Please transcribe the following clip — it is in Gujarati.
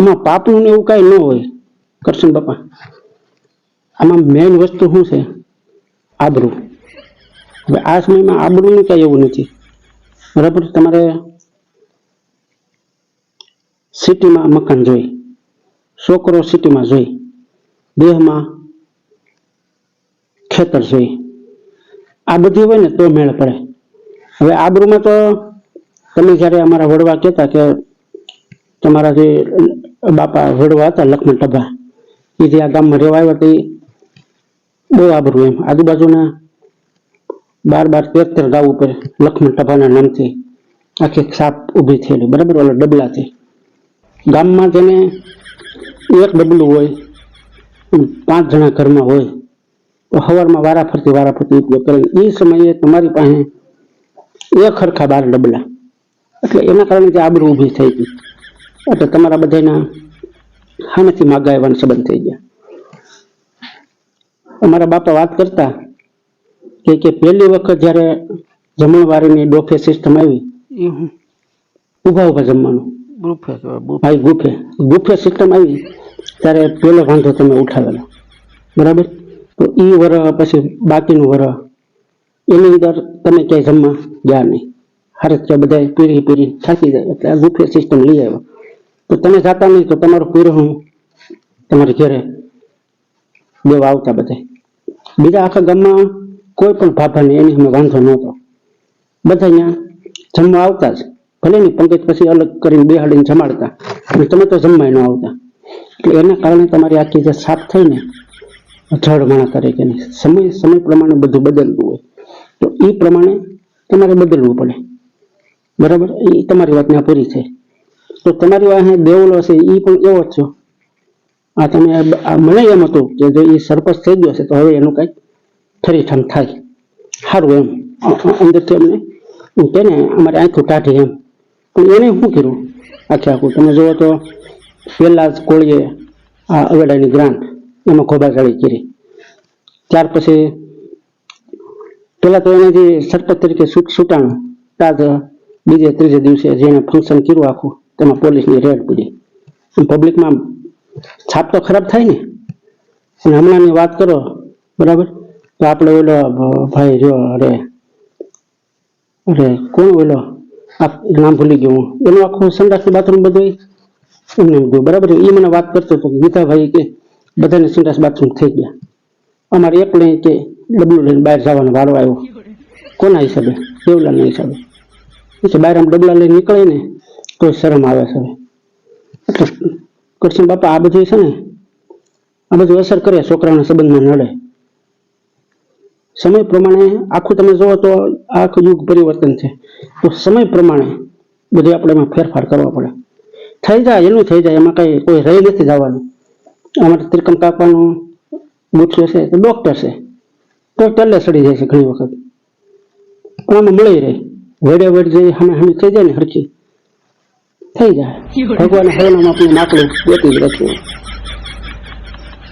એમાં પાપનું એવું કાંઈ ન હોય. કરશન બાપા, આમાં મેઇન વસ્તુ શું છે? આબરૂ. હવે આ સમયમાં આબરૂનું કાંઈ એવું નથી. બરાબર? તમારે સિટીમાં મકાન જોઈ, છોકરો સિટીમાં જોઈ, દેહમાં ખેતર જોઈ. આ બધી હોય ને તો મેળ પડે. હવે આબરૂમાં તો તમે જ્યારે અમારા વડવા કહેતા કે તમારા જે બાપા વડવા હતા લક્ષ્મણ ટભા એ જે આ ગામમાં રહેવા આવ્યા તે બહુ આબરું એમ. આજુબાજુના બાર બાર તેર ગામ ઉપર લક્ષ્મણ ટભાના નામથી આખી સાપ ઊભી થયેલી. બરાબર? ઓલા ડબલાથી. ગામમાં જેને એક ડબલું હોય પાંચ જણા ઘરમાં હોય, તો સવારમાં વારા ફરતી વારા ફરતી ઉપયોગ કરે. એ સમયે તમારી પાસે એક હરખા બાર ડબલા. એટલે એના કારણે જે આબરૂ ઊભી થઈ ગઈ. એટલે તમારા બધાના હાનેથી માગા એવાના સંબંધ થઈ ગયા. અમારા બાપા વાત કરતા કે કે પહેલી વખત જ્યારે જમણવારીની ડોફે સિસ્ટમ આવી ઊભા ઊભા જમવાનું. ગુફે ભાઈ ગુફે ગુફે સિસ્ટમ આવી ત્યારે પેલો વાંધો તમે ઉઠાવેલો. બરાબર? તો એ વર પછી બાકીનું વર એની અંદર તમે ક્યાંય જમવા ગયા નહીં. હારે ત્યાં બધા પીરી પીરી થાકી જાય. એટલે આ ગુફે સિસ્ટમ લઈ આવ્યો. તો તમે જાતા નહીં, તો તમારું પીરહું તમારે ઘરે દેવા આવતા બધા. બીજા આખા ગામમાં કોઈ પણ ભાભાને એની હું વાંધો નહોતો. બધા અહીંયા જમવા આવતા જ. ભલે ને પંકજ પછી અલગ કરીને બેહાડીને જમાડતા. અને તમે તો જમવાય ન આવતા. એટલે એના કારણે તમારી આખી જે સાફ થઈ ને, જળ માણા તરીકેની સમય સમય પ્રમાણે બધું બદલવું હોય. તો એ પ્રમાણે તમારે બદલવું પડે. બરાબર? એ તમારી વાતને પૂરી છે તો તમારી પાસે દેવલો છે એ પણ એવો જ છે. આ તમે આ- મને એમ હતું કે જો એ સરપંચ થઈ ગયો છે, તો હવે એનું કંઈક ઠરીઠમ થાય. સારું એમ. અંદરથી અમને કે ને, અમારે આંખું કાઢી એમ. પણ એને શું કર્યું? આખે આખું. તમે જુઓ તો પહેલા જ કોળીએ આ અવેડાની ગ્રાન્ટ એમાં ખોબાચાળી કરી. ત્યાર પછી પહેલાં તો એને જે સરપંચ તરીકે છૂટાણું ત્યાર બીજે, ત્રીજે દિવસે જેને ફંક્શન કર્યું આખું. તેમાં પોલીસની રેડ પડી. પબ્લિકમાં છાપ તો ખરાબ થાય ને. અને હમણાંની વાત કરો, બરાબર? તો આપણે ઓલો ભાઈ રહ્યો અરે અરે, કોણ ઓલો? નામ ભૂલી ગયો હું. એનું આખું સંડાસનું બાથરૂમ બધું એમને ગયું બરાબર? એ મને વાત કરતો હતો કે ગીતાભાઈ કે બધાને સંડાસ બાથરૂમ થઈ ગયા. અમારે એકલે કે ડબલું લઈને બહાર જવાનો વારો આવ્યો. કોના હિસાબે? દેવલાના હિસાબે. પછી બહાર આમ ડબલા લઈને નીકળે ને તો શરમ આવે છે? કૃષ્ણ બાપા આ બધું છે ને, આ બધું અસર કરે છોકરાના સંબંધમાં નડે. સમય પ્રમાણે આખું તમે જુઓ તો આખું યુગ પરિવર્તન છે. તો સમય પ્રમાણે બધું આપણે એમાં ફેરફાર કરવો પડે. થઈ જાય, એનું થઈ જાય, એમાં કઈ કોઈ રહી નથી જવાનું. અમારે ત્રિકમ કાપવાનું ગુસ્સો છે તો ડોક્ટર છે. તો પહેલે સડી જાય છે ઘણી વખત. પણ આમાં મળી રહે. વેડે વેડ જઈ સામે સામે થઈ જાય ને હરખી. થઈ જાય. ભગવાન હવનામાં આપણે નાકડું બેઠી જ. રાખવું